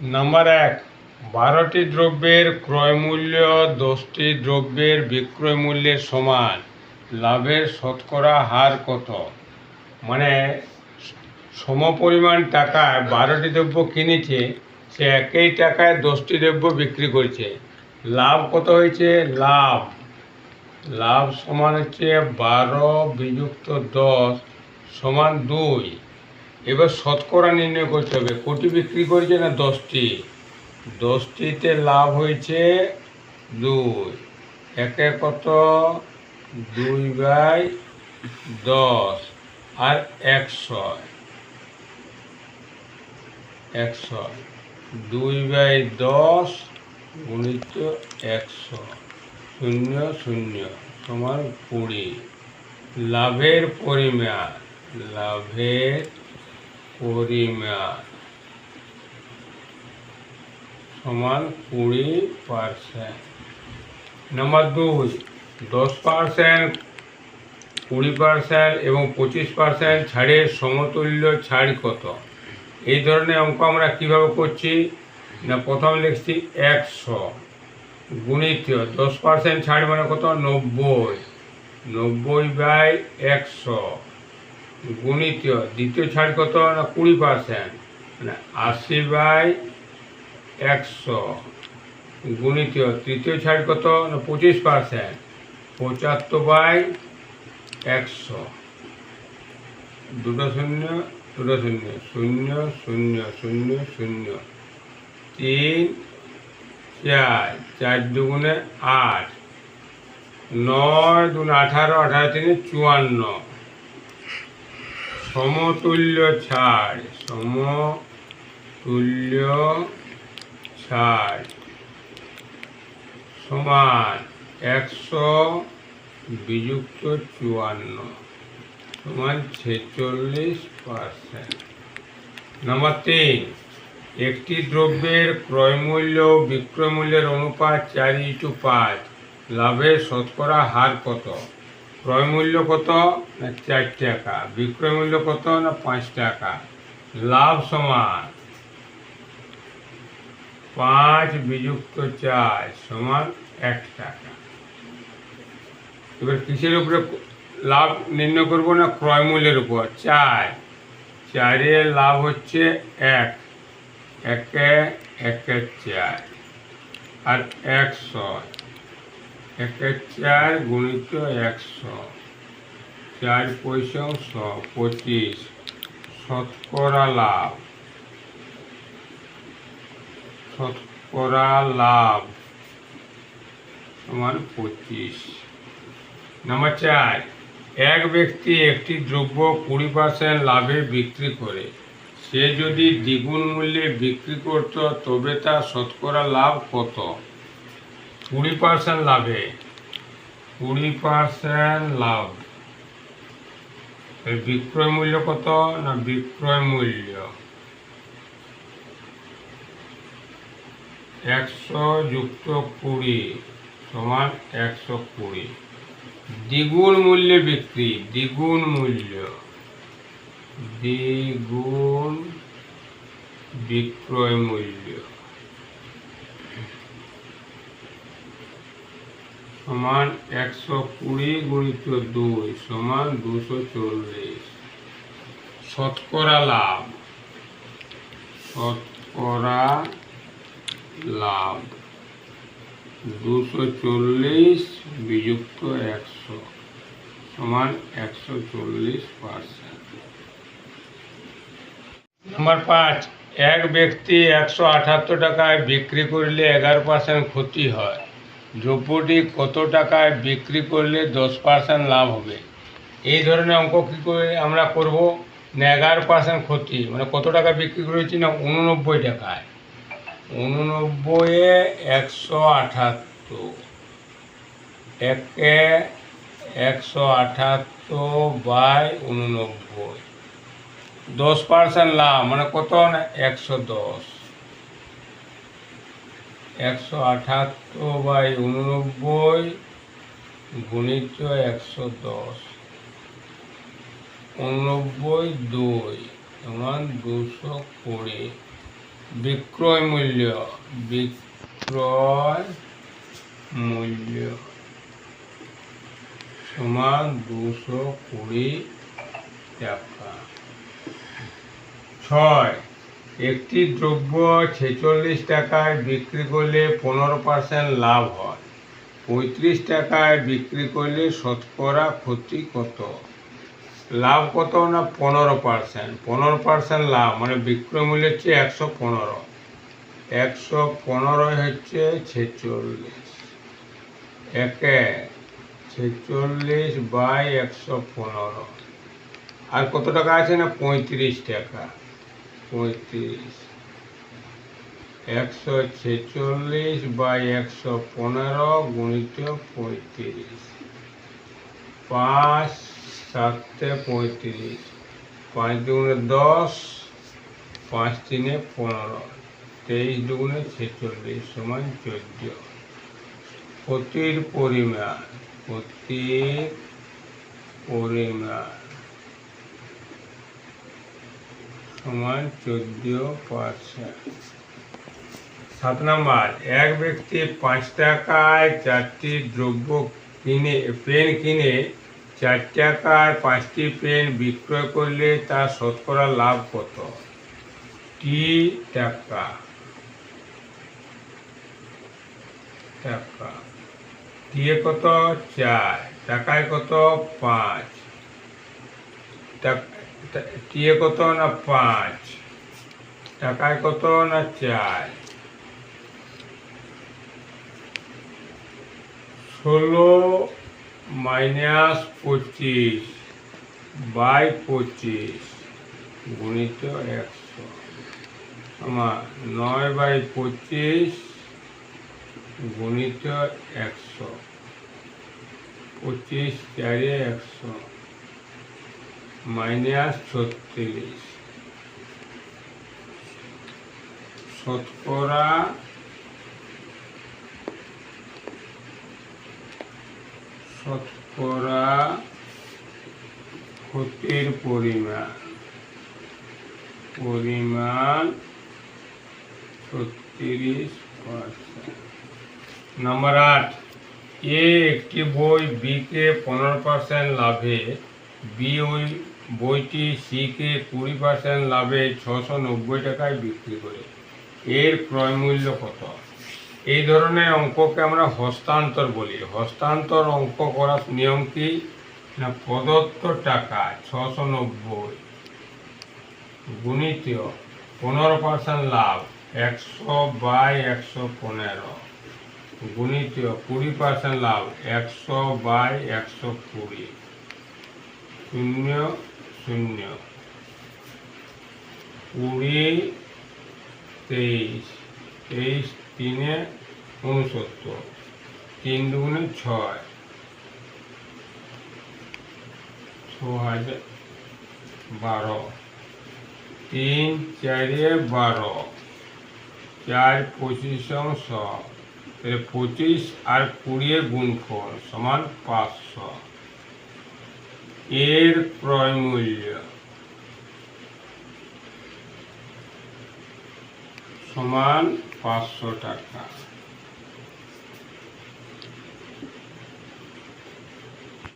Number এক, বারোটি দ্রব্যের ক্রয়মূল্য দশটি দ্রব্যের বিক্রয় মূল্যের সমান। লাভের শতকরা হার কত? মানে সমপরিমাণ টাকায় বারোটি দ্রব্য কিনেছে, সে একই টাকায় দশটি দ্রব্য বিক্রি করছে। লাভ কত হয়েছে? লাভ। লাভ সমান হচ্ছে বারো বিযুক্ত দশ সমান দুই। এবার শতকরা নির্ণয় করতে হবে। কোটি বিক্রি করেছে না দশটি? দশটিতে লাভ হয়েছে দুই। একে কত? দুই বাই দশ। আর একশো একশো দুই বাই দশ গুণিত একশো শূন্য শূন্য সমান কুড়ি। লাভের পরিমাণ। লাভের পরিমাণ সমান কুড়ি পার্সেন্ট নাম্বার দুই দশ পার্সেন্ট কুড়ি পার্সেন্ট এবং পঁচিশ পার্সেন্ট ছাড়ের সমতুল্য ছাড় কত? এই ধরনের অঙ্ক আমরা কীভাবে করছি? না, প্রথম লিখছি একশো। গুণিত দশ পার্সেন্ট ছাড় মানে কত? নব্বই। নব্বই বাই একশো। গুণিত দ্বিতীয় ছাড় কত? না, কুড়ি পার্সেন্ট মানে আশি বাই একশো। গুণিত তৃতীয় ছাড় কত? না, পঁচিশ পার্সেন্ট পঁচাত্তর বাই একশো। দুটো শূন্য দুটো শূন্য। শূন্য শূন্য শূন্য শূন্য। তিন, চার। চার দুগুণে আট। নয় দুগুণে আঠারো আঠারো তিনে চুয়ান্ন। সমতুল্য ছাড় সমতুল্য ছাড় সমান একশো বিযুক্ত চুয়ান্ন সমান ছেচল্লিশ পার্সেন্ট নাম্বার তিন, একটি দ্রব্যের ক্রয়মূল্য ও বিক্রয় মূল্যের অনুপাত চার ইটু পাঁচ। লাভের শতকরা হার কত? ক্রয় মূল্য কত? না চার টাকা। বিক্রয় মূল্য কত? না পাঁচ টাকা। লাভ সমান পাঁচ বিযুক্ত চার সমান এক টাকা। এবার কিসের উপরে লাভ নির্ণয় করব না ক্রয় মূল্যের উপর? চার। চারের লাভ হচ্ছে এক। একে একে চার। আর একশো। একে চার গুণিত একশো। চার পয়সা শ, পঁচিশ। শতকরা লাভ। শতকরা লাভ সমান পঁচিশ। নাম্বার চার, এক ব্যক্তি একটি দ্রব্য কুড়ি পার্সেন্ট লাভে বিক্রি করে। সে যদি দ্বিগুণ মূল্যে বিক্রি করত, তবে তার শতকরা লাভ কত? কুড়ি পার্সেন্ট লাভে। কুড়ি পার্সেন্ট লাভ। বিক্রয় মূল্য কত না বিক্রয় মূল্য? একশো যুক্ত কুড়ি সমান একশো কুড়ি। দ্বিগুণ মূল্যে বিক্রি, দ্বিগুণ মূল্য। দ্বিগুণ বিক্রয় মূল্য। সমান একশো কুড়ি গুণিত দুই সমান দুশো চল্লিশ। শতকরা লাভ। শতকরা লাভ। দুশো চল্লিশ বিযুক্ত একশো সমান একশো চল্লিশ পার্সেন্ট। নাম্বার পাঁচ, এক ব্যক্তি একশো আঠাত্তর টাকায় বিক্রি করলে এগারো পার্সেন্ট ক্ষতি হয়। দ্রব্যটি কত টাকায় বিক্রি করলে দশ পার্সেন্ট লাভ হবে? এই ধরনের অঙ্ক কী করে আমরা করব? না এগারো পার্সেন্ট ক্ষতি মানে কত টাকা বিক্রি করেছি না উননব্বই টাকায়? উননব্বইয়ে একশো আঠাত্তর, একে একশো আঠাত্তর বাই উননব্বই। দশ পার্সেন্ট লাভ মানে কত না? একশো দশ। একশো আঠাত্তর বাই উননব্বই গুণিত একশো দশ। উননব্বই দুই সমান দুশো কুড়ি। বিক্রয় মূল্য বিক্রয় মূল্য সমান দুশো কুড়ি টাকা। ছয় একটি দ্রব্য ছেচল্লিশ টাকায় বিক্রি করলে পনেরো পার্সেন্ট লাভ হয়। পঁয়ত্রিশ টাকায় বিক্রি করলে শতকরা ক্ষতি কত? লাভ কত না পনেরো পার্সেন্ট? পনেরো পার্সেন্ট লাভ মানে বিক্রয় মূল্য হচ্ছে একশো পনেরো। একশো পনেরো হচ্ছে ছেচল্লিশ। একে ছেচল্লিশ বাই একশো পনেরো। আর কত টাকা আছে না? পঁয়ত্রিশ টাকা। পঁয়ত্রিশ। একশো ছেচল্লিশ বাই একশো পনেরো গুণিত পঁয়ত্রিশ। পাঁচ সাতে পঁয়ত্রিশ। পাঁচ দুগুণে দশ, পাঁচ তিনে পনেরো। তেইশ দুগুণে ছেচল্লিশ সমান চোদ্দ। ক্ষতির পরিমাণ ক্ষতির পরিমাণ। সমান চোদ্দ পার্সেন্ট সাত নম্বর, এক ব্যক্তি পাঁচ টাকায় চারটি দ্রব্য কিনে পেন কিনে চার টাকায় পাঁচটি পেন বিক্রয় করলে তার শতকরা লাভ কত? টি টাকা। টাকা। টিয়ে কত? চার। টাকায় কত? পাঁচ। টাক- টিয়ে কত না পাঁচ? টাকায় কত না চার? ষোলো মাইনাস পঁচিশ বাই পঁচিশ গুণিত একশো। আমার নয় বাই পঁচিশ গুণিত একশো। পঁচিশ চারে একশো। মাইনাস ছত্রিশ। শতকরা শতকরা ক্ষতির পরিমাণ পরিমাণ ছত্রিশ পার্সেন্ট। নাম্বার আট, এ একটি বই বিকে পনেরো পার্সেন্ট লাভে, বি ওই বইটি সিকে কুড়ি পার্সেন্ট লাভে ছশো নব্বই টাকায় বিক্রি করে। এর ক্রয় মূল্য কত? এই ধরনের অঙ্ককে আমরা হস্তান্তর বলি। হস্তান্তর অঙ্ক করার নিয়ম কি? না, প্রদত্ত টাকা ছশো নব্বই গুণিত পনেরো পার্সেন্ট লাভ একশো বাই একশো পনেরো গুণিত কুড়ি পার্সেন্ট লাভ একশো বাই একশো কুড়ি। শূন্য শূন্য কুড়ি তেইশ তেইশ তিনে উনসত্তর তিন দুগুণে ছয় ছ হাজার বারো তিন চারে বারো চার পঁচিশ অংশ তাহলে পঁচিশ আর কুড়িয়ে গুণফল সমান পাঁচশো এর ক্রয় মূল্য সমান পাঁচশো টাকা।